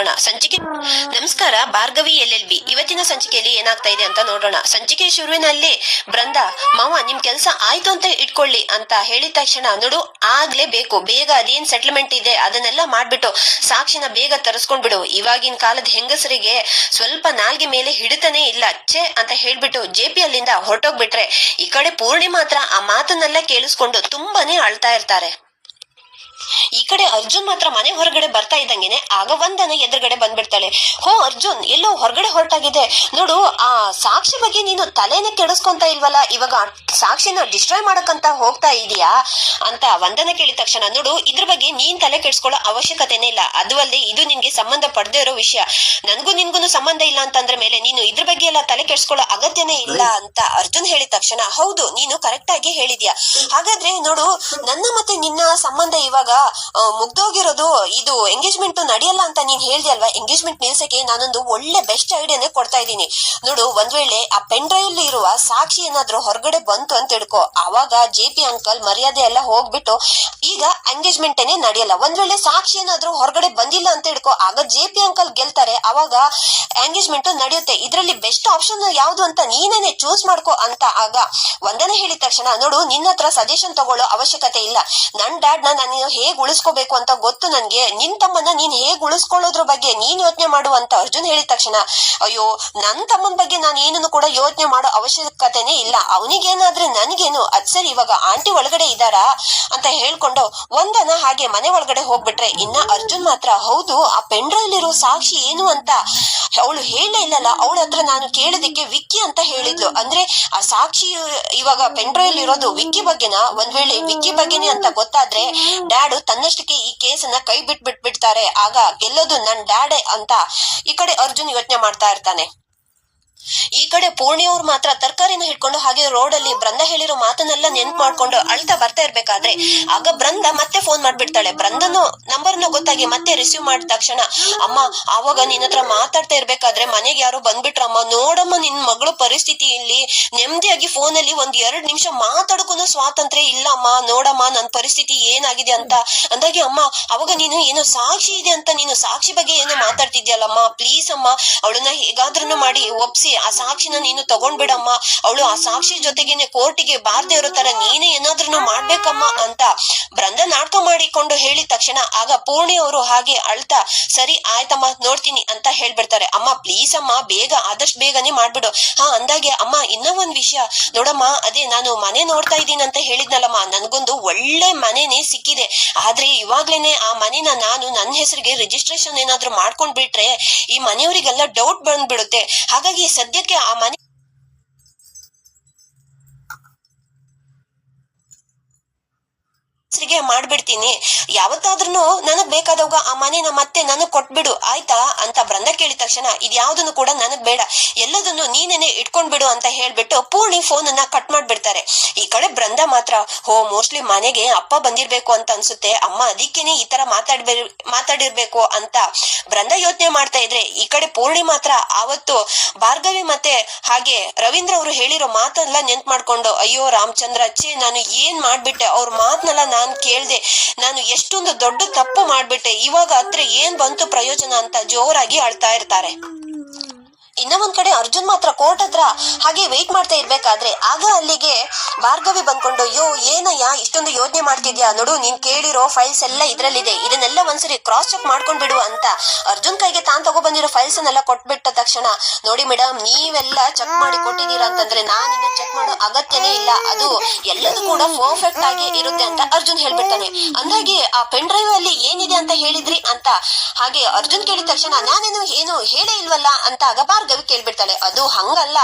ನೋಡೋಣ. ಸಂಚಿಕೆ ನಮಸ್ಕಾರ, ಭಾರ್ಗವಿ ಎಲ್ ಎಲ್ ಬಿ. ಇವತ್ತಿನ ಸಂಚಿಕೆಯಲ್ಲಿ ಏನಾಗ್ತಾ ಇದೆ ಅಂತ ನೋಡೋಣ. ಸಂಚಿಕೆ ಶುರುವಿನಲ್ಲಿ ಬೃಂದ, ಮಾವ, ನಿಮ್ ಕೆಲಸ ಆಯ್ತು ಅಂತ ಇಟ್ಕೊಳ್ಳಿ ಅಂತ ಹೇಳಿದ ತಕ್ಷಣ, ನೋಡು ಆಗ್ಲೇಬೇಕು ಬೇಗ ಅದೇನ್ ಸೆಟ್ಲ್ಮೆಂಟ್ ಇದೆ, ಅದನ್ನೆಲ್ಲ ಮಾಡ್ಬಿಟ್ಟು ಸಾಕ್ಷಿನ ಬೇಗ ತರಿಸ್ಕೊಂಡ್ ಬಿಡು. ಇವಾಗಿನ ಕಾಲದ ಹೆಂಗಸರಿಗೆ ಸ್ವಲ್ಪ ನಾಲ್ಗೆ ಮೇಲೆ ಹಿಡಿತಾನೆ ಇಲ್ಲ. ಛೇ ಅಂತ ಹೇಳ್ಬಿಟ್ಟು ಜೆ ಪಿ ಅಲ್ಲಿಂದ ಹೊರಟೋಗ್ಬಿಟ್ರೆ, ಈ ಕಡೆ ಪೂರ್ಣಿ ಮಾತ್ರ ಆ ಮಾತನ್ನೆಲ್ಲ ಕೇಳಿಸ್ಕೊಂಡು ತುಂಬಾನೇ ಅಳ್ತಾ ಇರ್ತಾರೆ. ಈ ಕಡೆ ಅರ್ಜುನ್ ಮಾತ್ರ ಮನೆ ಹೊರಗಡೆ ಬರ್ತಾ ಇದ್ದಂಗೆನೆ, ಆಗ ವಂದನ ಎದುರುಗಡೆ ಬಂದ್ಬಿಡ್ತಾಳೆ. ಹೋ, ಅರ್ಜುನ್, ಎಲ್ಲೋ ಹೊರಗಡೆ ಹೊರಟಾಗಿದೆ. ನೋಡು, ಆ ಸಾಕ್ಷಿ ಬಗ್ಗೆ ನೀನು ತಲೆನೇ ಕೆಡಿಸ್ಕೊಂತ ಇಲ್ವಲ್ಲ? ಇವಾಗ ಸಾಕ್ಷಿನ ಡಿಸ್ಟ್ರಾಯ್ ಮಾಡಕ್ಕಂತ ಹೋಗ್ತಾ ಇದೀಯಾ? ಅಂತ ವಂದನ ಕೇಳಿದ ತಕ್ಷಣ, ನೋಡು, ಇದ್ರ ಬಗ್ಗೆ ನೀನ್ ತಲೆ ಕೆಡಿಸ್ಕೊಳ್ಳೋ ಅವಶ್ಯಕತೆನೇ ಇಲ್ಲ. ಅದು ಅಲ್ಲದೆ ಇದು ನಿನ್ಗೆ ಸಂಬಂಧ ಪಡ್ದೇ ಇರೋ ವಿಷಯ. ನನ್ಗೂ ನಿನ್ಗೂ ಸಂಬಂಧ ಇಲ್ಲ ಅಂತಂದ್ರ ಮೇಲೆ ನೀನು ಇದ್ರ ಬಗ್ಗೆ ಎಲ್ಲ ತಲೆ ಕೆಡಿಸ್ಕೊಳ್ಳೋ ಅಗತ್ಯನೇ ಇಲ್ಲ ಅಂತ ಅರ್ಜುನ್ ಹೇಳಿದ ತಕ್ಷಣ, ಹೌದು, ನೀನು ಕರೆಕ್ಟ್ ಆಗಿ ಹೇಳಿದ್ಯಾ? ಹಾಗಾದ್ರೆ ನೋಡು, ನನ್ನ ಮತ್ತೆ ನಿನ್ನ ಸಂಬಂಧ ಇವಾಗ ಮುಗ್ದೋಗಿರೋದು ಇದು ಎಂಗೇಜ್ಮೆಂಟ್ ನಡೆಯಲ್ಲ ಅಂತ ನೀನ್ ಹೇಳ್ದೆ ಎಂಗೇಜ್ಮೆಂಟ್ ನಿಲ್ಸಕ್ಕೆ ನಾನೊಂದು ಒಳ್ಳೆ ಬೆಸ್ಟ್ ಐಡಿಯಾನೇ ಕೊಡ್ತಾ ಇದ್ದೀನಿ. ನೋಡು, ಒಂದ್ ವೇಳೆ ಆ ಪೆನ್ ಡ್ರೈವ್ ಇರುವ ಸಾಕ್ಷಿ ಏನಾದ್ರೂ ಹೊರಗಡೆ ಬಂತು ಅಂತ ಹಿಡ್ಕೋ. ಅವಾಗ ಜೆ ಪಿ ಅಂಕಲ್ ಮರ್ಯಾದೆ ಎಲ್ಲ ಹೋಗ್ಬಿಟ್ಟು ಈಗ ಎಂಗೇಜ್ಮೆಂಟ್ ಏನೇ ನಡೆಯಲ್ಲ. ಒಂದ್ ವೇಳೆ ಸಾಕ್ಷಿ ಏನಾದ್ರೂ ಹೊರಗಡೆ ಬಂದಿಲ್ಲ ಅಂತ ಹಿಡ್ಕೊ. ಆಗ ಜೆ ಪಿ ಅಂಕಲ್ ಗೆಲ್ತಾರೆ. ಅವಾಗ ಎಂಗೇಜ್ಮೆಂಟ್ ನಡೆಯುತ್ತೆ. ಇದರಲ್ಲಿ ಬೆಸ್ಟ್ ಆಪ್ಷನ್ ಯಾವ್ದು ಅಂತ ನೀನೇನೆ ಚೂಸ್ ಮಾಡ್ಕೋ ಅಂತ ಆಗ ವಂದನೆ ಹೇಳಿದ ತಕ್ಷಣ, ನೋಡು, ನಿನ್ನ ಹತ್ರ ಸಜೆಷನ್ ತಗೊಳ್ಳೋ ಅವಶ್ಯಕತೆ ಇಲ್ಲ. ನನ್ ಡ್ಯಾಡ್ ನಾನು ಹೇಗ್ ಉಳಿಸ್ಕೋಬೇಕು ಅಂತ ಗೊತ್ತು ನನ್ಗೆ. ನಿನ್ ತಮ್ಮನ್ನ ನೀನ್ ಹೇಗ್ ಉಳಿಸ್ಕೊಳ್ಳೋದ್ರ ಬಗ್ಗೆ ನೀನ್ ಯೋಚನೆ ಮಾಡು ಅಂತ ಅರ್ಜುನ್ ಹೇಳಿದ ತಕ್ಷಣ, ಅಯ್ಯೋ, ನನ್ ತಮ್ಮನ ಬಗ್ಗೆ ನಾನು ಏನನ್ನು ಕೂಡ ಯೋಚನೆ ಮಾಡೋ ಅವಶ್ಯಕತೆನೇ ಇಲ್ಲ. ಅವನಿಗೇನಾದ್ರೆ ನನ್ಗೇನು? ಅದ್ ಸರಿ, ಇವಾಗ ಆಂಟಿ ಒಳಗಡೆ ಇದ್ದಾರಾ? ಅಂತ ಹೇಳ್ಕೊಂಡು ಒಂದನ ಹಾಗೆ ಮನೆ ಒಳಗಡೆ ಹೋಗ್ಬಿಟ್ರೆ. ಇನ್ನ ಅರ್ಜುನ್ ಮಾತ್ರ, ಹೌದು, ಆ ಪೆಂಡ್ರಲ್ಲಿರೋ ಸಾಕ್ಷಿ ಏನು ಅಂತ? ಅವಳು ಹೇಳೇ ಇಲ್ಲಲ್ಲ. ಅವಳ ಹತ್ರ ನಾನು ಕೇಳಿದಕ್ಕೆ ವಿಕ್ಕಿ ಅಂತ ಹೇಳಿದ್ಲು. ಅಂದ್ರೆ ಆ ಸಾಕ್ಷಿ ಇವಾಗ ಪೆಂಡ್ರೈಲ್ ಇರೋದು ವಿಕ್ಕಿ ಬಗ್ಗೆನಾ? ಒಂದ್ ವೇಳೆ ವಿಕ್ಕಿ ಬಗ್ಗೆನೆ ಅಂತ ಗೊತ್ತಾದ್ರೆ, ಡ್ಯಾಡು ತನ್ನಷ್ಟಕ್ಕೆ ಈ ಕೇಸನ್ನ ಕೈ ಬಿಟ್ ಬಿಟ್ಬಿಡ್ತಾರೆ ಆಗ ಗೆಲ್ಲೋದು ನನ್ ಡ್ಯಾಡೆ ಅಂತ ಈ ಕಡೆ ಅರ್ಜುನ್ ಯೋಚನೆ ಮಾಡ್ತಾ ಇರ್ತಾನೆ. ಈ ಕಡೆ ಪೂರ್ಣಿಯವ್ರು ಮಾತ್ರ ತರಕಾರಿನ ಹಿಡ್ಕೊಂಡು ಹಾಗೆ ರೋಡ್ ಅಲ್ಲಿ ಬೃಂದ ಹೇಳಿರೋ ಮಾತನ್ನೆಲ್ಲ ನೆನ್ಪ್ ಮಾಡ್ಕೊಂಡು ಅಳ್ತಾ ಬರ್ತಾ ಇರ್ಬೇಕಾದ್ರೆ ಆಗ ಬೃಂದ ಮತ್ತೆ ಫೋನ್ ಮಾಡ್ಬಿಡ್ತಾಳೆ. ಬೃಂದನು ನಂಬರ್ನ ಗೊತ್ತಾಗಿ ಮತ್ತೆ ರಿಸೀವ್ ಮಾಡಿದ ತಕ್ಷಣ, ಅಮ್ಮ ಅವಾಗ ನಿನ್ನ ಹತ್ರ ಮಾತಾಡ್ತಾ ಇರ್ಬೇಕಾದ್ರೆ ಮನೆಗೆ ಯಾರು ಬಂದ್ಬಿಟ್ರಮ್ಮ. ನೋಡಮ್ಮ, ನಿನ್ ಮಗಳು ಪರಿಸ್ಥಿತಿ ಇಲ್ಲಿ ನೆಮ್ಮದಿಯಾಗಿ ಫೋನ್ ಅಲ್ಲಿ ಒಂದ್ ಎರಡ್ ನಿಮಿಷ ಮಾತಾಡ್ಕೊಂಡು ಸ್ವಾತಂತ್ರ್ಯ ಇಲ್ಲ ಅಮ್ಮ ನೋಡಮ್ಮ, ನನ್ ಪರಿಸ್ಥಿತಿ ಏನಾಗಿದೆ ಅಂತ. ಅಂದಾಗೆ, ಅಮ್ಮ ಅವಾಗ ನೀನು ಏನೋ ಸಾಕ್ಷಿ ಇದೆ ಅಂತ ನೀನು ಸಾಕ್ಷಿ ಬಗ್ಗೆ ಏನೋ ಮಾತಾಡ್ತಿದ್ಯಲ್ಲಮ್ಮ. ಪ್ಲೀಸ್ ಅಮ್ಮ, ಅವಳನ್ನ ಹೇಗಾದ್ರೂ ಮಾಡಿ ಒಪ್ಸಿ. ಆ ಸಾಕ್ಷಿನ ನೀನು ತಗೊಂಡ್ಬಿಡಮ್ಮ. ಅವಳು ಆ ಸಾಕ್ಷಿ ಜೊತೆಗೇನೆ ಕೋರ್ಟಿಗೆ ಬಾರ್ದೇ ಇರೋ ತರ ನೀನೇ ಏನಾದ್ರೂ ಮಾಡ್ಬೇಕಮ್ಮ ಅಂತ ಬ್ರಂದ ನಾಟಕ ಮಾಡಿಕೊಂಡು ಹೇಳಿದ ತಕ್ಷಣ, ಆಗ ಪೂರ್ಣಿ ಅವರು ಹಾಗೆ ಅಳ್ತಾ, ಸರಿ, ಆಯ್ತಮ್ಮ, ನೋಡ್ತೀನಿ ಅಂತ ಹೇಳ್ಬಿಡ್ತಾರೆ. ಅಮ್ಮ ಪ್ಲೀಸ್ ಅಮ್ಮ, ಬೇಗ, ಆದಷ್ಟು ಬೇಗನೆ ಮಾಡ್ಬಿಡು. ಹಾ, ಅಂದಾಗೆ, ಅಮ್ಮ, ಇನ್ನ ಒಂದ್ ವಿಷಯ. ನೋಡಮ್ಮ, ಅದೇ, ನಾನು ಮನೆ ನೋಡ್ತಾ ಇದ್ದೀನಿ ಅಂತ ಹೇಳಿದ್ನಲ್ಲಮ್ಮ. ನನ್ಗೊಂದು ಒಳ್ಳೆ ಮನೆನೇ ಸಿಕ್ಕಿದೆ. ಆದ್ರೆ, ಇವಾಗ್ಲೇನೆ ಆ ಮನೆನ ನಾನು ನನ್ನ ಹೆಸರಿಗೆ ರಿಜಿಸ್ಟ್ರೇಷನ್ ಏನಾದ್ರು ಮಾಡ್ಕೊಂಡ್ ಬಿಟ್ರೆ ಈ ಮನೆಯವರಿಗೆಲ್ಲ ಡೌಟ್ ಬಂದ್ಬಿಡುತ್ತೆ. ಹಾಗಾಗಿ ಸದ್ಯಕ್ಕೆ ಆ ಮನೆ ಹೆಸರಿಗೆ ಮಾಡ್ಬಿಡ್ತೀನಿ. ಯಾವತ್ತಾದ್ರೂ ನನಗ್ ಬೇಕಾದವಾಗ ಆ ಮನೆನ ಮತ್ತೆ ನನಗ್ ಕೊಟ್ಬಿಡು, ಆಯ್ತಾ? ಅಂತ ಬೃಂದ ಕೇಳಿದ ತಕ್ಷಣ ಇದ್ಯಾವ್ದನ್ನು ಕೂಡ ನನಗ್ ಬೇಡ. ಎಲ್ಲದನ್ನು ನೀನೇನೆ ಇಟ್ಕೊಂಡ್ಬಿಡು ಅಂತ ಹೇಳ್ಬಿಟ್ಟು ಪೂರ್ಣಿ ಫೋನ್ ಅನ್ನ ಕಟ್ ಮಾಡ್ಬಿಡ್ತಾರೆ. ಈ ಕಡೆ ಬೃಂದ ಮಾತ್ರ, ಹೋ, ಮೋಸ್ಟ್ಲಿ ಮನೆಗೆ ಅಪ್ಪ ಬಂದಿರ್ಬೇಕು ಅಂತ ಅನ್ಸುತ್ತೆ. ಅಮ್ಮ ಅದಕ್ಕೇನೆ ಈ ತರ ಮಾತಾಡ್ಬಿ, ಮಾತಾಡಿರ್ಬೇಕು ಅಂತ ಬೃಂದ ಯೋಚನೆ ಮಾಡ್ತಾ ಇದ್ರೆ ಈ ಕಡೆ ಪೂರ್ಣಿ ಮಾತ್ರ ಆವತ್ತು ಭಾರ್ಗವಿ ಮತ್ತೆ ಹಾಗೆ ರವೀಂದ್ರ ಅವರು ಹೇಳಿರೋ ಮಾತನ್ನೆಲ್ಲ ನೆನ್ಪ್ ಮಾಡ್ಕೊಂಡು, ಅಯ್ಯೋ, ರಾಮಚಂದ್ರ ಅಚ್ಚೆ ನಾನು ಏನ್ ಮಾಡ್ಬಿಟ್ಟೆ? ಅವ್ರ ಮಾತನ್ನೆಲ್ಲ ನಾನ್ ಕೇಳ್ದೆ, ನಾನು ಎಷ್ಟೊಂದು ದೊಡ್ಡ ತಪ್ಪು ಮಾಡ್ಬಿಟ್ಟೆ, ಇವಾಗ ಹತ್ರ ಏನ್ ಬಂತು ಪ್ರಯೋಜನ ಅಂತ ಜೋರಾಗಿ ಅಳ್ತಾ ಇರ್ತಾರೆ. ಇನ್ನ ಒಂದ್ ಕಡೆ ಅರ್ಜುನ್ ಮಾತ್ರ ಕೋರ್ಟ್ ಹತ್ರ ಹಾಗೆ ವೇಟ್ ಮಾಡ್ತಾ ಇರ್ಬೇಕಾದ್ರೆ, ಆಗ ಅಲ್ಲಿಗೆ ಭಾರ್ಗವಿ ಬಂದ್ಕೊಂಡು ಯೋ ಏನಯ್ಯ, ಇಷ್ಟೊಂದು ಯೋಜನೆ ಮಾಡ್ತಿದ್ಯಾ? ನೋಡು, ನೀನ್ ಕೇಳಿರೋ ಫೈಲ್ಸ್ ಎಲ್ಲ ಇದ್ರಲ್ಲಿದೆ. ಇದನ್ನೆಲ್ಲ ಒಂದ್ಸರಿ ಕ್ರಾಸ್ ಚೆಕ್ ಮಾಡ್ಕೊಂಡ್ ಬಿಡು ಅಂತ. ಅರ್ಜುನ್ ಕೈಗೆ ತಾನ್ ತಗೋ ಬಂದಿರೋ ಫೈಲ್ಸ್ ಅನ್ನೆಲ್ಲ ಕೊಟ್ಬಿಟ್ಟ ತಕ್ಷಣ, ನೋಡಿ ಮೇಡಮ್ ನೀವೆಲ್ಲ ಚೆಕ್ ಮಾಡಿ ಕೊಟ್ಟಿದ್ದೀರಾ ಅಂತಂದ್ರೆ ನಾನು ಇನ್ನ ಚೆಕ್ ಮಾಡೋ ಅಗತ್ಯನೇ ಇಲ್ಲ. ಅದು ಎಲ್ಲದೂ ಕೂಡ ಪರ್ಫೆಕ್ಟ್ ಆಗಿ ಇರುತ್ತೆ ಅಂತ ಅರ್ಜುನ್ ಹೇಳ್ಬಿಡ್ತಾನೆ. ಅಂದಾಗೆ ಆ ಪೆನ್ ಡ್ರೈವ್ ಅಲ್ಲಿ ಏನಿದೆ ಅಂತ ಹೇಳಿದ್ರಿ ಅಂತ. ಹಾಗೆ ಅರ್ಜುನ್ ಕೇಳಿದ ತಕ್ಷಣ, ನಾನೇನು ಏನು ಹೇಳೇ ಇಲ್ವಲ್ಲ? ಅಂತ ಆಗ ಕೇಳ್ಬಿಡ್ತಾಳೆ. ಅದು ಹಂಗಲ್ಲ.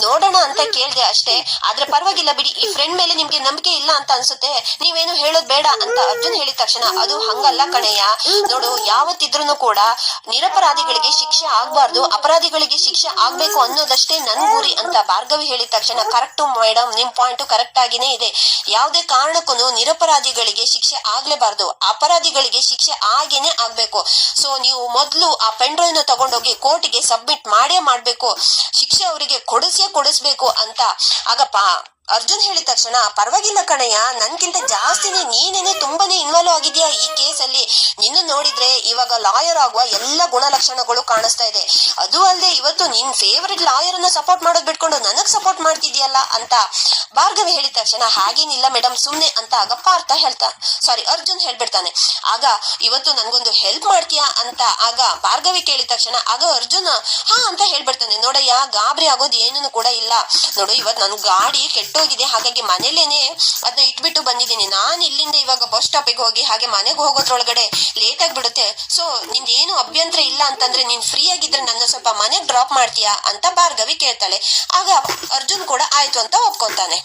ನೋಡೋಣ ಅಂತ ಕೇಳ್ದೆ ಅಷ್ಟೇ. ಆದ್ರೆ ಪರವಾಗಿಲ್ಲ ಬಿಡಿ, ಈ ಫ್ರೆಂಡ್ ಮೇಲೆ ನಿಮ್ಗೆ ನಂಬಿಕೆ ಇಲ್ಲ ಅಂತ ಅನ್ಸುತ್ತೆ. ನೀವೇನು ಹೇಳೋದ್ ಬೇಡ ಅಂತ ಅರ್ಜುನ್ ಹೇಳಿದ ತಕ್ಷಣ, ಅದು ಹಂಗಲ್ಲ ಕಣಯ್ಯ. ನೋಡು ಯಾವತ್ತಿದ್ರು ಕೂಡ ನಿರಪರಾಧಿಗಳಿಗೆ ಶಿಕ್ಷೆ ಆಗ್ಬಾರ್ದು, ಅಪರಾಧಿಗಳಿಗೆ ಶಿಕ್ಷೆ ಆಗ್ಬೇಕು ಅನ್ನೋದಷ್ಟೇ ನನ್ ಗುರಿ ಅಂತ ಭಾರ್ಗವಿ ಹೇಳಿದ ತಕ್ಷಣ, ಕರೆಕ್ಟ್ ಮೇಡಮ್ ನಿಮ್ ಪಾಯಿಂಟ್ ಕರೆಕ್ಟ್ ಆಗಿನೇ ಇದೆ. ಯಾವುದೇ ಕಾರಣಕ್ಕೂ ನಿರಪರಾಧಿಗಳಿಗೆ ಶಿಕ್ಷೆ ಆಗ್ಲೇಬಾರ್ದು. ಅಪರಾಧಿಗಳಿಗೆ ಶಿಕ್ಷೆ ಆಗೇನೆ ಆಗ್ಬೇಕು. ಸೊ ನೀವು ಮೊದಲು ಆ ಪೆನ್ ಡ್ರೈವ್ನ ತಗೊಂಡೋಗಿ ಕೋರ್ಟಿಗೆ ಸಬ್ಮಿಟ್ ಮಾಡೇ ಮಾಡ್ಬೇಕು ಶಿಕ್ಷೆ ಅವರಿಗೆ ಕೊಡಿಸೇ ಕೊಡಿಸ್ಬೇಕು ಅಂತ. ಆಗ ಪಾ ಅರ್ಜುನ್ ಹೇಳಿದ ತಕ್ಷಣ, ಪರವಾಗಿಲ್ಲ ಕಣಯ್ಯ, ನನ್ಗಿಂತ ಜಾಸ್ತಿನೇ ನೀನೇನೆ ತುಂಬಾನೇ ಇನ್ವಾಲ್ವ್ ಆಗಿದ್ಯಾ ಈ ಕೇಸಲ್ಲಿ? ನಿನ್ನ ನೋಡಿದ್ರೆ ಇವಾಗ ಲಾಯರ್ ಆಗುವ ಎಲ್ಲ ಗುಣಲಕ್ಷಣಗಳು ಕಾಣಿಸ್ತಾ ಇದೆ. ಅದು ಅಲ್ಲದೆ ಇವತ್ತು ನಿನ್ ಫೇವರಿಟ್ ಲಾಯರ್ ಅನ್ನ ಸಪೋರ್ಟ್ ಮಾಡೋದ್ ಬಿಟ್ಕೊಂಡು ನನಗ್ ಸಪೋರ್ಟ್ ಮಾಡ್ತಿದ್ಯಲ್ಲ ಅಂತ ಭಾರ್ಗವಿ ಹೇಳಿದ ತಕ್ಷಣ, ಹಾಗೇನಿಲ್ಲ ಮೇಡಮ್ ಸುಮ್ನೆ ಅಂತ ಆಗ ಪಾರ್ಥ ಹೇಳ್ತಾ ಸಾರಿ ಅರ್ಜುನ್ ಹೇಳ್ಬಿಡ್ತಾನೆ. ಆಗ, ಇವತ್ತು ನನ್ಗೊಂದು ಹೆಲ್ಪ್ ಮಾಡ್ತೀಯಾ? ಅಂತ ಆಗ ಭಾರ್ಗವಿ ಕೇಳಿದ ತಕ್ಷಣ, ಆಗ ಅರ್ಜುನ್, ಹಾ, ಅಂತ ಹೇಳ್ಬಿಡ್ತಾನೆ. ನೋಡಯ್ಯ, ಗಾಬರಿ ಆಗೋದು ಏನೂ ಕೂಡ ಇಲ್ಲ. ನೋಡು ಇವತ್ತು ನನ್ ಗಾಡಿ ಕೆಟ್ಟೋಗಿದೆ ಹಾಗಾಗಿ ಮನೇಲೇನೆ ಅದನ್ನ ಇಟ್ಬಿಟ್ಟು ಬಂದಿದ್ದೀನಿ. ನಾನು ಇಲ್ಲಿಂದ ಇವಾಗ ಬಸ್ ಸ್ಟಾಪಿಗೆ ಹೋಗಿ ಹಾಗೆ ಮನೆಗೆ ಹೋಗೋದ್ರೊಳಗಡೆ ಲೇಟ್ ಆಗ್ಬಿಡುತ್ತೆ. ಸೊ ನಿಂದೇನು ಅಭ್ಯಂತರ ಇಲ್ಲ ಅಂತಂದ್ರೆ ನೀನ್ ಫ್ರೀ ಆಗಿದ್ರೆ ನನ್ನ ಸ್ವಲ್ಪ ಮನೆಗೆ ಡ್ರಾಪ್ ಮಾಡ್ತೀಯಾ ಅಂತ ಭಾರ್ಗವಿ ಕೇಳ್ತಾಳೆ. ಆಗ ಅರ್ಜುನ್ ಕೂಡ ಆಯ್ತು ಅಂತ ಒಪ್ಕೊಂತಾನೆ.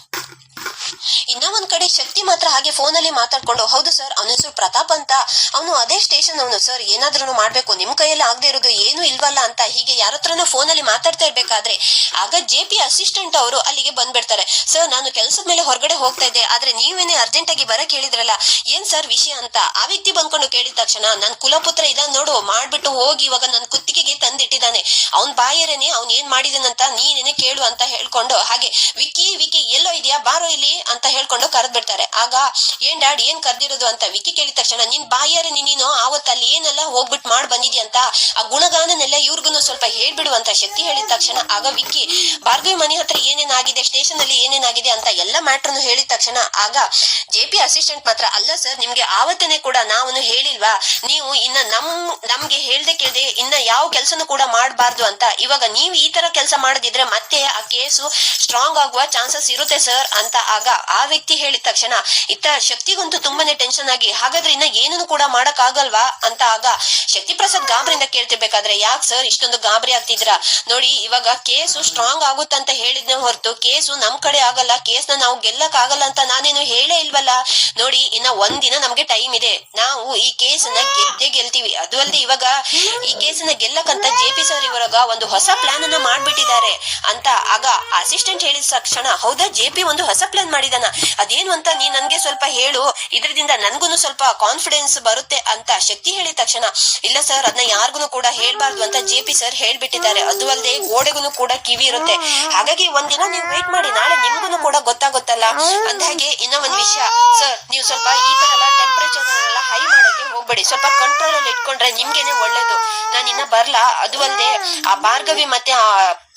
ಇನ್ನ ಒಂದ್ ಕಡೆ ಶಕ್ತಿ ಮಾತ್ರ ಹಾಗೆ ಫೋನ್ ಅಲ್ಲಿ ಮಾತಾಡ್ಕೊಂಡು, ಹೌದು ಸರ್, ಅವನ ಹೆಸರು ಪ್ರತಾಪ್ ಅಂತ. ಅವನು ಅದೇ ಸ್ಟೇಷನ್ ಅವನು ಸರ್ ಏನಾದ್ರೂ ಮಾಡ್ಬೇಕು. ನಿಮ್ ಕೈಯಲ್ಲಿ ಆಗದೆ ಇರೋದು ಏನು ಇಲ್ವಲ್ಲ ಅಂತ. ಹೀಗೆ ಯಾರ ಫೋನ್ ಅಲ್ಲಿ ಮಾತಾಡ್ತಾ ಇರ್ಬೇಕಾದ್ರೆ, ಆಗ ಜೆ ಪಿ ಅಸಿಸ್ಟೆಂಟ್ ಅವರು ಅಲ್ಲಿಗೆ ಬಂದ್ಬಿಡ್ತಾರೆ. ಸರ್, ನಾನು ಕೆಲಸದ ಮೇಲೆ ಹೊರಗಡೆ ಹೋಗ್ತಾ ಇದ್ದೆ. ಆದ್ರೆ ನೀವೇನೇ ಅರ್ಜೆಂಟ್ ಆಗಿ ಬರ ಕೇಳಿದ್ರಲ್ಲ ಏನ್ ಸರ್ ವಿಷಯ ಅಂತ? ಆ ವ್ಯಕ್ತಿ ಬಂದ್ಕೊಂಡು ಕೇಳಿದ ತಕ್ಷಣ, ನನ್ ಕುಲಪುತ್ರ ಇದ ನೋಡು, ಮಾಡ್ಬಿಟ್ಟು ಹೋಗಿ ಇವಾಗ ನನ್ ಕುತ್ತಿಗೆಗೆ ತಂದಿಟ್ಟಿದ್ದಾನೆ. ಅವ್ನ್ ಬಾಯರೇನೆ, ಅವ್ನ್ ಏನ್ ಮಾಡಿದನಂತ ನೀನೇನೆ ಕೇಳು ಅಂತ ಹೇಳ್ಕೊಂಡು, ಹಾಗೆ ವಿಕ್ಕಿ ವಿಕ್ಕಿ ಎಲ್ಲೋ ಇದೆಯಾ, ಬಾರೋ ಇಲ್ಲಿ. ಅಂತ ಹೇಳ್ಕೊಂಡು ಕರೆದ್ ಬಿಡ್ತಾರೆ. ಆಗ ಏನ್ ಡ್ಯಾಡ್, ಏನ್ ಕರ್ದಿರೋದು ಅಂತ ವಿಕಿ ಕೇಳಿದ ತಕ್ಷಣ, ನಿನ್ ಬಾಯರೆ ನೀನು ಆವತ್ತಲ್ಲಿ ಏನೆಲ್ಲ ಹೋಗ್ಬಿಟ್ ಮಾಡ್ ಬಂದಿದ್ಯಾ ಅಂತ ಆ ಗುಣಗಾನನೆಲ್ಲ ಇವ್ರಿಗೂ ಸ್ವಲ್ಪ ಹೇಳ್ಬಿಡುವಂತ ಶಕ್ತಿ ಹೇಳಿದ ತಕ್ಷಣ, ಆಗ ವಿಕ್ಕಿ, ಭಾರ್ಗವಿ ಮನೆ ಹತ್ರ ಏನೇನಾಗಿದೆ ಸ್ಟೇಷನ್ ಅಲ್ಲಿ ಏನೇನಾಗಿದೆ ಅಂತ ಎಲ್ಲ ಮ್ಯಾಟ್ರನ್ನು ಹೇಳಿದ ತಕ್ಷಣ, ಆಗ ಜೆ ಪಿ ಅಸಿಸ್ಟೆಂಟ್ ಮಾತ್ರ, ಅಲ್ಲ ಸರ್, ನಿಮ್ಗೆ ಆವತ್ತನೇ ಕೂಡ ನಾವು ಹೇಳಿಲ್ವಾ? ನೀವು ಇನ್ನ ನಮ್, ನಮ್ಗೆ ಹೇಳ್ದೆ ಕೇಳ್ದೆ ಇನ್ನ ಯಾವ ಕೆಲಸನೂ ಕೂಡ ಮಾಡಬಾರ್ದು ಅಂತ. ಇವಾಗ ನೀವು ಈ ತರ ಕೆಲಸ ಮಾಡದಿದ್ರೆ ಮತ್ತೆ ಆ ಕೇಸು ಸ್ಟ್ರಾಂಗ್ ಆಗುವ ಚಾನ್ಸಸ್ ಇರುತ್ತೆ ಸರ್, ಅಂತ ಆಗ ಆ ವ್ಯಕ್ತಿ ಹೇಳಿದ ತಕ್ಷಣ, ಇತ್ತ ಶಕ್ತಿಗಂತೂ ತುಂಬಾನೇ ಟೆನ್ಷನ್ ಆಗಿ ಹಾಗಾದ್ರೆ ಇನ್ನ ಏನನ್ನು ಕೂಡ ಮಾಡಕ್ ಆಗಲ್ವಾ ಅಂತ ಆಗ ಶಕ್ತಿ ಪ್ರಸಾದ್ ಗಾಬರಿಂದ ಕೇಳ್ತಿರ್ಬೇಕಾದ್ರೆ, ಯಾಕೆ ಸರ್ ಇಷ್ಟೊಂದು ಗಾಬರಿ ಆಗ್ತಿದ್ರ ನೋಡಿ, ಇವಾಗ ಕೇಸು ಸ್ಟ್ರಾಂಗ್ ಆಗುತ್ತಂತ ಹೇಳಿದ್ನ ಹೊರತು, ಕೇಸು ನಮ್ ಕಡೆ ಆಗಲ್ಲ, ಕೇಸ್ನ ನಾವು ಗೆಲ್ಲಕ್ ಆಗಲ್ಲ ಅಂತ ನಾನೇನು ಹೇಳೇ ಇಲ್ವಲ್ಲ? ನೋಡಿ, ಇನ್ನ ಒಂದಿನ ನಮ್ಗೆ ಟೈಮ್ ಇದೆ. ನಾವು ಈ ಕೇಸನ್ನ ಗೆದ್ದೇ ಗೆಲ್ತೀವಿ. ಅದು ಅಲ್ಲದೆ ಇವಾಗ ಈ ಕೇಸನ್ನ ಗೆಲ್ಲಕ್ಕಂತ ಜೆ ಪಿ ಸರ್ ಇವಾಗ ಒಂದು ಹೊಸ ಪ್ಲಾನ್ ಅನ್ನ ಮಾಡ್ಬಿಟ್ಟಿದ್ದಾರೆ. ಅಂತ ಆಗ ಅಸಿಸ್ಟೆಂಟ್ ಹೇಳಿದ ತಕ್ಷಣ, ಹೌದಾ, ಜೆ ಪಿ ಒಂದು ಹೊಸ ಪ್ಲಾನ್ ಮಾಡಿದಾನ. ಅದೇನು ಅಂತ ನೀ ನನ್ಗೆ ಸ್ವಲ್ಪ ಹೇಳು. ಇದರಿಂದ ನನ್ಗೂನು ಸ್ವಲ್ಪ ಕಾನ್ಫಿಡೆನ್ಸ್ ಬರುತ್ತೆ ಅಂತ ಶಕ್ತಿ ಹೇಳಿದ ತಕ್ಷಣ, ಇಲ್ಲ ಸರ್ ಅದನ್ನ ಯಾರಿಗೂ ಕೂಡ ಹೇಳ್ಬಾರ್ದು ಅಂತ ಜೆ ಪಿ ಸರ್ ಹೇಳ್ಬಿಟ್ಟಿದ್ದಾರೆ. ಅದು ಅಲ್ಲದೆ ಗೋಡೆಗೂ ಕೂಡ ಕಿವಿ ಇರುತ್ತೆ. ಹಾಗಾಗಿ ಒಂದಿನ ನೀವು ವೇಟ್ ಮಾಡಿ, ನಾಳೆ ನಿಮ್ಗೂ ಕೂಡ ಗೊತ್ತಾಗುತ್ತಲ್ಲ? ಅಂದಾಗೆ ಇನ್ನ ಒಂದ್ ವಿಷಯ ಸರ್ ನೀವು ಸ್ವಲ್ಪ ಈ ತರ ಎಲ್ಲ ಟೆಂಪರೇಚರ್ ಹೈ ಮಾಡಕ್ಕೆ ಹೋಗ್ಬೇಡಿ. ಸ್ವಲ್ಪ ಕಂಟ್ರೋಲ್ ಅಲ್ಲಿ ಇಟ್ಕೊಂಡ್ರೆ ನಿಮ್ಗೆನೆ ಒಳ್ಳೇದು. ನಾನು ಇನ್ನ ಬರ್ಲಾ? ಅದು ಅಲ್ಲದೆ ಆ ಭಾರ್ಗವಿ ಮತ್ತೆ ಆ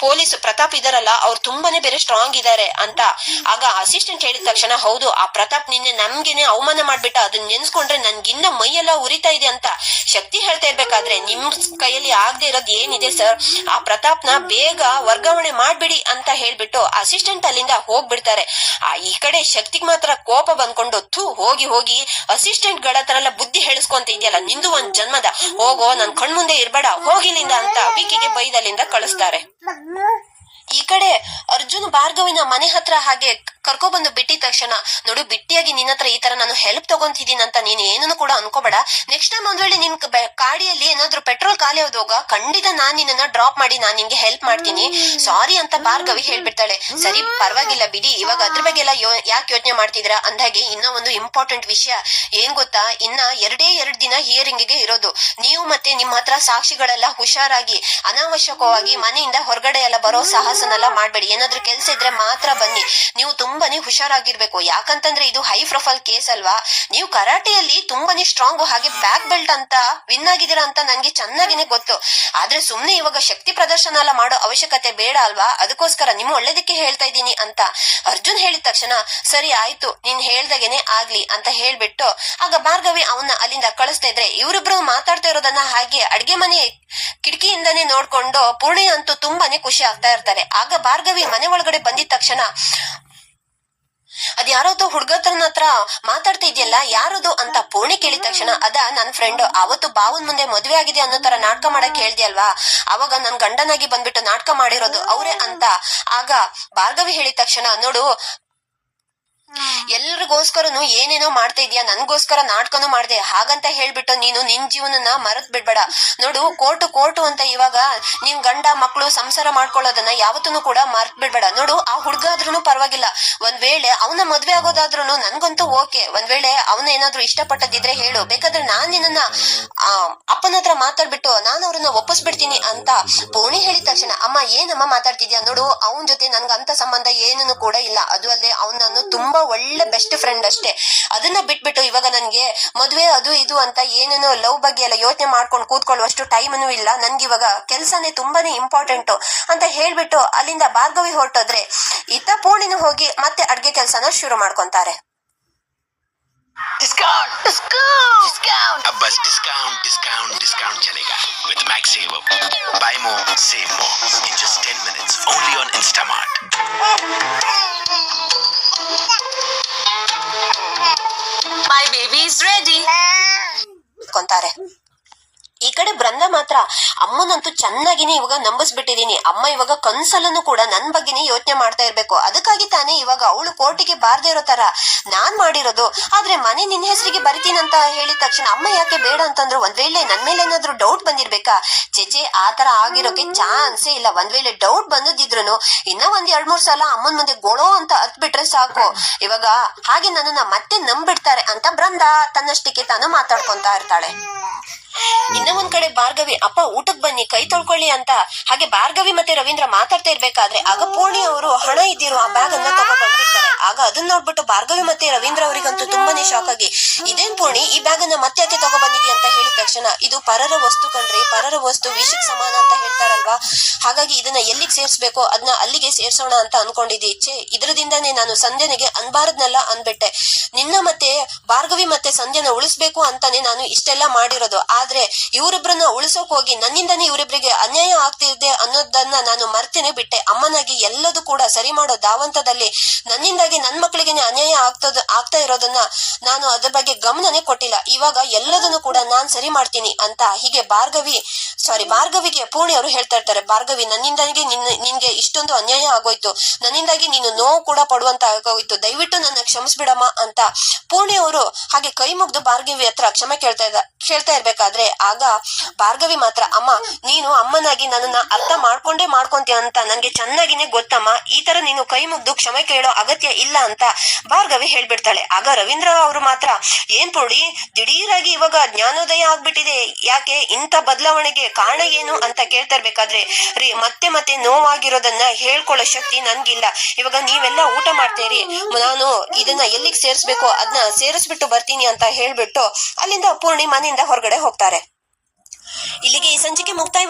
ಪೊಲೀಸ್ ಪ್ರತಾಪ್ ಇದಾರಲ್ಲ, ಅವ್ರು ತುಂಬಾನೇ ಬೇರೆ ಸ್ಟ್ರಾಂಗ್ ಇದಾರೆ ಅಂತ. ಆಗ ಅಸಿಸ್ಟೆಂಟ್ ಹೇಳಿದ ತಕ್ಷಣ, ಹೌದು, ಆ ಪ್ರತಾಪ್ ನಿನ್ನೆ ನಮ್ಗೆನೆ ಅವಮಾನ ಮಾಡ್ಬಿಟ್ಟ. ಅದನ್ನ ನೆನ್ಸ್ಕೊಂಡ್ರೆ ನನ್ಗಿನ್ನ ಮೈಯೆಲ್ಲ ಉರಿತಾ ಇದೆ ಅಂತ ಶಕ್ತಿ ಹೇಳ್ತಾ ಇರ್ಬೇಕಾದ್ರೆ, ನಿಮ್ ಕೈಯಲ್ಲಿ ಆಗದೆ ಇರೋದ್ ಏನಿದೆ ಸರ್ ಆ ಪ್ರತಾಪ್ನ ಬೇಗ ವರ್ಗಾವಣೆ ಮಾಡ್ಬಿಡಿ ಅಂತ ಹೇಳ್ಬಿಟ್ಟು ಅಸಿಸ್ಟೆಂಟ್ ಅಲ್ಲಿಂದ ಹೋಗ್ಬಿಡ್ತಾರೆ. ಆ, ಈ ಕಡೆ ಶಕ್ತಿಗೆ ಮಾತ್ರ ಕೋಪ ಬಂದ್ಕೊಂಡು ಥೂ, ಹೋಗಿ ಹೋಗಿ ಅಸಿಸ್ಟೆಂಟ್ಗಳ ಹತ್ರ ಎಲ್ಲ ಬುದ್ಧಿ ಹೇಳಿಸ್ಕೊಂತ ಇದೆಯಲ್ಲ, ನಿಂದು ಒಂದ್ ಜನ್ಮದ. ಹೋಗೋ, ನನ್ ಕಣ್ಮುಂದೆ ಇರ್ಬೇಡ ಹೋಗಿಲಿಂದ ಅಂತ ವಿಕಿಗೆ ಬೈದಲ್ಲಿಂದ ಕಳಿಸ್ತಾರೆ. ಈ ಕಡೆ ಅರ್ಜುನ್ ಭಾರ್ಗವಿನ ಮನೆ ಹತ್ರ ಹಾಗೆ ಕರ್ಕೊ ಬಂದು ಬಿಟ್ಟಿದ ತಕ್ಷಣ ನೋಡು ಬಿಟ್ಟಿಯಾಗಿ ನಿನ್ನ ಹತ್ರ ಈ ತರ ನಾನು ಹೆಲ್ಪ್ ತಗೊಂತಿದ್ದೀನಿ ಅಂತ ನೀನ್ ಏನನ್ನು ಕೂಡ ಅನ್ಕೋಬೇಡ. ನೆಕ್ಸ್ಟ್ ಟೈಮ್ ಒಂದ್ ವೇಳೆ ನಿನ್ ಕಾಡಿಯಲ್ಲಿ ಏನಾದ್ರು ಗಾಡಿಯಲ್ಲಿ ಏನಾದ್ರು ಪೆಟ್ರೋಲ್ ಖಾಲಿ ಹೋದಾಗ ಖಂಡಿತ ನಾನ್ ನಿನ್ನ ಡ್ರಾಪ್ ಮಾಡಿ ನಾನ್ ನಿನ್ಗೆ ಹೆಲ್ಪ್ ಮಾಡ್ತೀನಿ. ಸಾರಿ ಅಂತ ಭಾರ್ಗವಿ ಹೇಳ್ಬಿಡ್ತಾಳೆ. ಸರಿ ಪರವಾಗಿಲ್ಲ ಬಿಡಿ. ಇವಾಗ ಅದ್ರ ಬಗ್ಗೆ ಎಲ್ಲ ಯಾಕೆ ಯೋಚನೆ ಮಾಡ್ತಿದ್ರ? ಅಂದಾಗೆ ಇನ್ನ ಒಂದು ಇಂಪಾರ್ಟೆಂಟ್ ವಿಷಯ. ಏನ್ ಗೊತ್ತಾ? ಇನ್ನ ಎರಡೇ ಎರಡ್ ದಿನ ಹಿಯರಿಂಗ್ಗೆ ಇರೋದು. ನೀವು ಮತ್ತೆ ನಿಮ್ಮ ಹತ್ರ ಸಾಕ್ಷಿಗಳೆಲ್ಲ ಹುಷಾರಾಗಿ ಅನಾವಶ್ಯಕವಾಗಿ ಮನೆಯಿಂದ ಹೊರಗಡೆ ಎಲ್ಲ ಬರೋ ಸಾಹಸನೆಲ್ಲ ಮಾಡ್ಬೇಡಿ. ಏನಾದ್ರೂ ಕೆಲ್ಸ ಇದ್ರೆ ಮಾತ್ರ ಬನ್ನಿ. ನೀವು ತುಂಬಾನೇ ಹುಷಾರಾಗಿರ್ಬೇಕು. ಯಾಕಂತಂದ್ರೆ ಇದು ಹೈ ಪ್ರೊಫೈಲ್ ಕೇಸ್ ಅಲ್ವಾ? ನೀವು ಕರಾಟೆಯಲ್ಲಿ ತುಂಬಾನೇ ಸ್ಟ್ರಾಂಗ್ ಹಾಗೆ ಬ್ಯಾಕ್ ಬೆಲ್ಟ್ ಅಂತ ವಿನ್ ಆಗಿದ್ದೀರಾ ಅಂತ ನನ್ಗೆ ಚೆನ್ನಾಗಿನೇ ಗೊತ್ತು. ಆದ್ರೆ ಸುಮ್ನೆ ಇವಾಗ ಶಕ್ತಿ ಪ್ರದರ್ಶನ ಎಲ್ಲ ಮಾಡೋ ಅವಶ್ಯಕತೆ ಬೇಡ ಅಲ್ವಾ? ಅದಕ್ಕೋಸ್ಕರ ನಿಮ್ಮ ಒಳ್ಳೇದಕ್ಕೆ ಹೇಳ್ತಾ ಇದ್ದೀನಿ ಅಂತ. ಅರ್ಜುನ್ ಹೇಳಿದ ತಕ್ಷಣ, ಸರಿ, ಆಯ್ತು, ನೀನ್ ಹೇಳ್ದಾಗೇನೆ ಆಗ್ಲಿ ಅಂತ ಹೇಳ್ಬಿಟ್ಟು, ಆಗ ಭಾರ್ಗವಿ ಅವನ್ನ ಅಲ್ಲಿಂದ ಕಳಿಸ್ತಾ ಇದ್ರೆ ಇವರಿಬ್ರು ಮಾತಾಡ್ತಾ ಇರೋದನ್ನ ಹಾಗೆ ಅಡ್ಗೆ ಮನೆ ಕಿಟಕಿಯಿಂದಾನೇ ನೋಡ್ಕೊಂಡು ಪೂರ್ಣಿ ಅಂತೂ ತುಂಬಾನೇ ಖುಷಿ ಆಗ್ತಾ ಇರ್ತಾರೆ. ಆಗ ಭಾರ್ಗವಿ ಮನೆ ಒಳಗಡೆ ಬಂದಿದ ತಕ್ಷಣ ಅದ್ ಯಾರೋದು ಹುಡ್ಗತನ ಹತ್ರ ಮಾತಾಡ್ತಾ ಇದೆಯಲ್ಲ ಯಾರದು ಅಂತ ಪೂರ್ಣಿ ಕೇಳಿದ ತಕ್ಷಣ ಅದ ನನ್ ಫ್ರೆಂಡ್ ಅವತ್ತು ಬಾವನ್ ಮುಂದೆ ಮದ್ವೆ ಆಗಿದೆ ಅನ್ನೋ ತರ ನಾಟಕ ಮಾಡಕ್ ಹೇಳ್ದಿಯಲ್ವಾ ಅವಾಗ ನನ್ ಗಂಡನಾಗಿ ಬಂದ್ಬಿಟ್ಟು ನಾಟಕ ಮಾಡಿರೋದು ಅವ್ರೆ ಅಂತ. ಆಗ ಭಾರ್ಗವಿ ಹೇಳಿದ ತಕ್ಷಣ ನೋಡು ಎಲ್ರಿಗೋಸ್ಕರನು ಏನೇನೋ ಮಾಡ್ತಾ ಇದೀಯ? ನನ್ಗೋಸ್ಕರ ನಾಟಕನು ಮಾಡಿದೆ. ಹಾಗಂತ ಹೇಳ್ಬಿಟ್ಟು ನೀನು ನಿನ್ ಜೀವನನ ಮರತ್ ಬಿಡ್ಬೇಡ. ನೋಡು ಕೋರ್ಟು ಕೋರ್ಟು ಅಂತ ಇವಾಗ ನಿನ್ ಗಂಡ ಮಕ್ಕಳು ಸಂಸಾರ ಮಾಡ್ಕೊಳ್ಳೋದನ್ನ ಯಾವತ್ತೂ ಕೂಡ ಮರ್ತ್ ಬಿಡ್ಬೇಡ. ನೋಡು, ಆ ಹುಡ್ಗ ಆದ್ರೂ ಪರವಾಗಿಲ್ಲ. ಒಂದ್ ವೇಳೆ ಅವನ ಮದ್ವೆ ಆಗೋದಾದ್ರೂ ನನ್ಗಂತೂ ಓಕೆ. ಒಂದ್ ವೇಳೆ ಅವನ ಏನಾದ್ರೂ ಇಷ್ಟಪಟ್ಟದಿದ್ರೆ ಹೇಳು. ಬೇಕಾದ್ರೆ ನಾನ್ ನಿನ್ನ ಅಪ್ಪನ ಹತ್ರ ಮಾತಾಡ್ಬಿಟ್ಟು ನಾನು ಅವ್ರನ್ನ ಒಪ್ಪಿಸ್ಬಿಡ್ತೀನಿ ಅಂತ ಪೋಣಿ ಹೇಳಿದ ತಕ್ಷಣ, ಅಮ್ಮ, ಏನಮ್ಮ ಮಾತಾಡ್ತಿದ್ಯಾ? ನೋಡು, ಅವನ ಜೊತೆ ನನ್ಗೆ ಅಂತ ಸಂಬಂಧ ಏನನ್ನು ಕೂಡ ಇಲ್ಲ. ಅದು ಅಲ್ಲದೆ ಅವನನ್ನು ನಾನು ತುಂಬಾ ಒಳ್ಳೆ ಬೆಸ್ಟ್ ಫ್ರೆಂಡ್ ಅಷ್ಟೇ ಅದನ್ನ ಬಿಟ್ಬಿಟ್ಟು ಇವಾಗ ನನ್ಗೆ ಮದ್ವೆ ಅದು ಇದು ಅಂತ ಏನೇನೋ ಲವ್ ಬಗ್ಗೆ ಎಲ್ಲ ಯೋಚನೆ ಮಾಡ್ಕೊಂಡು ಕೂತ್ಕೊಳ್ಳುವಷ್ಟು ಟೈಮನು ಇಲ್ಲ ನನ್ಗೆ ಇವಾಗ ಕೆಲ್ಸನೇ ತುಂಬಾನೇ ಇಂಪಾರ್ಟೆಂಟ್ ಅಂತ ಹೇಳ್ಬಿಟ್ಟು ಅಲ್ಲಿಂದ ಭಾರ್ಗವಿ ಹೊರಟೋದ್ರೆ ಇತ್ತ ಪೂರ್ಣಿನು ಹೋಗಿ ಮತ್ತೆ ಅಡ್ಗೆ ಕೆಲ್ಸನ ಶುರು ಮಾಡ್ಕೊಂತಾರೆ डिस्काउंट डिस्काउंट अब बस डिस्काउंट डिस्काउंट डिस्काउंट चलेगा with max saver buy more save more in just 10 minutes only on Instamart. is ready. Eh. Contare. ಕಡೆ ಬ್ರಂದ ಮಾತ್ರ ಅಮ್ಮನಂತೂ ಚೆನ್ನಾಗಿನೇ ಇವಾಗ ನಂಬಿಸ್ಬಿಟ್ಟಿದೀನಿ. ಅಮ್ಮ ಇವಾಗ ಕನ್ಸಲ್ಲೂ ಕೂಡ ನನ್ ಬಗ್ಗೆನೇ ಯೋಚನೆ ಮಾಡ್ತಾ ಇರ್ಬೇಕು. ಅದಕ್ಕಾಗಿ ತಾನೇ ಇವಾಗ ಅವಳು ಕೋರ್ಟಿಗೆ ಬಾರ್ದೇ ಇರೋ ತರ ನಾನ್ ಮಾಡಿರೋದು. ಆದ್ರೆ ಮನೆ ನಿನ್ನ ಹೆಸರಿಗೆ ಬರಿತೀನಂತ ಹೇಳಿದ ತಕ್ಷಣ ಅಮ್ಮ ಯಾಕೆ ಬೇಡ ಅಂತಂದ್ರು? ಒಂದ್ ವೇಳೆ ನನ್ ಮೇಲೆ ಏನಾದ್ರು ಡೌಟ್ ಬಂದಿರ್ಬೇಕಾ? ಚೇಚೆ ಆ ತರ ಆಗಿರೋಕೆ ಚಾನ್ಸೇ ಇಲ್ಲ. ಒಂದ್ ವೇಳೆ ಡೌಟ್ ಬಂದಿದ್ರು ಇನ್ನ ಒಂದ್ ಎರಡ್ ಮೂರ್ ಸಲ ಅಮ್ಮನ್ ಮುಂದೆ ಗೊಳೋ ಅಂತ ಅತ್ ಬಿಟ್ರೆ ಸಾಕು. ಇವಾಗ ಹಾಗೆ ನನ್ನನ್ನ ಮತ್ತೆ ನಂಬಿಡ್ತಾರೆ ಅಂತ ಬೃಂದ ತನ್ನಷ್ಟಕ್ಕೆ ತಾನು ಮಾತಾಡ್ಕೊಂತಾ ಇರ್ತಾಳೆ. ಇನ್ನ ಒಂದ್ ಕಡೆ ಭಾರ್ಗವಿ, ಅಪ್ಪ, ಊಟಕ್ ಬನ್ನಿ, ಕೈ ತೊಳ್ಕೊಳ್ಳಿ ಅಂತ. ಹಾಗೆ ಭಾರ್ಗವಿ ಮತ್ತೆ ರವೀಂದ್ರ ಮಾತಾಡ್ತಾ ಇರ್ಬೇಕಾದ್ರೆ ಆಗ ಪೂರ್ಣಿ ಅವರು ಹಣ ಇದ್ದಿರೋ ಆ ಬ್ಯಾಗ್ ಅನ್ನ ತಗೊಂಡ್ ಬಂದಿರ್ತಾರೆ ಆಗ ಅದನ್ನ ನೋಡ್ಬಿಟ್ಟು ಭಾರ್ಗವಿ ಮತ್ತೆ ರವೀಂದ್ರ ಅವರಿಗಂತೂ ತುಂಬಾನೇ ಶಾಕ್ ಆಗಿ, ಇದೇನ್ ಪೂರ್ಣಿ, ಈ ಬ್ಯಾಗ್ ಅನ್ನ ಮತ್ತೆ ಯಾಕೆ ತಗೋ ಬಂದಿದಿ ಅಂತ ಹೇಳಿದ ತಕ್ಷಣ, ಇದು ಪರರ ವಸ್ತು ಕಣ್ರಿ, ಪರರ ವಸ್ತು ವಿಷಕ್ ಸಮಾನ ಅಂತ ಹೇಳ್ತಾರಲ್ವಾ? ಹಾಗಾಗಿ ಇದನ್ನ ಎಲ್ಲಿಗೆ ಸೇರ್ಸ್ಬೇಕೋ? ಅದನ್ನ ಅಲ್ಲಿಗೆ ಸೇರ್ಸೋಣ ಅಂತ ಅನ್ಕೊಂಡಿದ್ದೆ. ಛೇ, ಇದರದಿಂದಾನೇ ನಾನು ಸಂಧ್ಯನಿಗೆ ಅನ್ಬಾರದ್ನೆಲ್ಲ ಅನ್ಬಿಟ್ಟೆ. ನಿನ್ನ ಮತ್ತೆ ಭಾರ್ಗವಿ ಮತ್ತೆ ಸಂಧ್ಯನ ಉಳಿಸ್ಬೇಕು ಅಂತಾನೆ ನಾನು ಇಷ್ಟೆಲ್ಲ ಮಾಡಿರೋದು. ಆದ್ರೆ ಇವರಿಬ್ರನ್ನ ಉಳಿಸೋಕ್ ಹೋಗಿ ನನ್ನಿಂದನೇ ಇವರಿಬ್ರಿಗೆ ಅನ್ಯಾಯ ಆಗ್ತಿದೆ ಅನ್ನೋದನ್ನ ನಾನು ಮರ್ತೇನೆ. ಬಿಟ್ಟೆ ಅಮ್ಮನಾಗಿ ಎಲ್ಲದೂ ಕೂಡ ಸರಿ ಮಾಡೋ ಧಾವಂತದಲ್ಲಿ ನನ್ನಿಂದಾಗಿ ನನ್ ಮಕ್ಕಳಿಗೆನೆ ಅನ್ಯಾಯ ಆಗ್ತದ, ಆಗ್ತಾ ಇರೋದನ್ನ ನಾನು ಅದ್ರ ಬಗ್ಗೆ ಗಮನನೇ ಕೊಟ್ಟಿಲ್ಲ. ಇವಾಗ ಎಲ್ಲದನ್ನು ಕೂಡ ನಾನ್ ಸರಿ ಮಾಡ್ತೀನಿ ಅಂತ ಹೀಗೆ ಭಾರ್ಗವಿ ಸಾರಿ ಭಾರ್ಗವಿಗೆ ಪೂರ್ಣಿ ಅವರು ಹೇಳ್ತಾ ಇರ್ತಾರೆ. ಭಾರ್ಗವಿ, ನನ್ನಿಂದಾಗಿ ನಿನ್ನ, ನಿನ್ಗೆ ಇಷ್ಟೊಂದು ಅನ್ಯಾಯ ಆಗೋಯ್ತು. ನನ್ನಿಂದಾಗಿ ನೀನು ನೋವು ಕೂಡ ಪಡುವಂತ ಆಗೋಯ್ತು. ದಯವಿಟ್ಟು ನನ್ನ ಕ್ಷಮಿಸ್ಬಿಡಮ್ಮ ಅಂತ ಪೂರ್ಣಿ ಅವರು ಹಾಗೆ ಕೈ ಮುಗ್ದು ಭಾರ್ಗವಿ ಹತ್ರ ಕ್ಷಮೆ ಕೇಳ್ತಾ ಇದ್ದ ಕೇಳ್ತಾ ಇರ್ಬೇಕಾದ್ರೆ ಆಗ ಭಾರ್ಗವಿ ಮಾತ್ರ, ಅಮ್ಮ, ನೀನು ಅಮ್ಮನಾಗಿ ನನ್ನನ್ನ ಅರ್ಥ ಮಾಡ್ಕೊಂಡೇ ಮಾಡ್ಕೊಂತೀಯ ಅಂತ ನನಗೆ ಚೆನ್ನಾಗಿನೇ ಗೊತ್ತಮ್ಮ. ಈ ತರ ನೀನು ಕೈ ಮುಗ್ದು ಕ್ಷಮೆ ಕೇಳೋ ಅಗತ್ಯ ಇಲ್ಲ ಅಂತ ಭಾರ್ಗವಿ ಹೇಳ್ಬಿಡ್ತಾಳೆ. ಆಗ ರವೀಂದ್ರ ಅವರು ಮಾತ್ರ, ಏನ್ ಪುಡಿ, ದಿಢೀರಾಗಿ ಇವಾಗ ಜ್ಞಾನೋದಯ ಆಗ್ಬಿಟ್ಟಿದೆ. ಯಾಕೆ ಇಂಥ ಬದಲಾವಣೆಗೆ ಕಾರಣ ಏನು ಅಂತ ಕೇಳ್ತಾ ಇರ್ಬೇಕಾದ್ರೆ ರೀ, ಮತ್ತೆ ಮತ್ತೆ ನೋವಾಗಿರೋದನ್ನ ಹೇಳ್ಕೊಳ್ಳೋ ಶಕ್ತಿ ನನ್ಗಿಲ್ಲ. ಇವಾಗ ನೀವೆಲ್ಲ ಊಟ ಮಾಡ್ತೀರಿ. ನಾನು ಇದನ್ನ ಎಲ್ಲಿಗೆ ಸೇರಿಸ್ಬೇಕು? ಅದನ್ನ ಸೇರಿಸ್ಬಿಟ್ಟು ಬರ್ತೀನಿ ಅಂತ ಹೇಳ್ಬಿಟ್ಟು ಅಲ್ಲಿಂದ ಪೂರ್ಣಿ ಮನೆಯಿಂದ ಹೊರಗಡೆ ಹೋಗ್ತಾರೆ. ಇಲ್ಲಿಗೆ ಈ ಸಂಚಿಕೆ ಮುಕ್ತಾಯ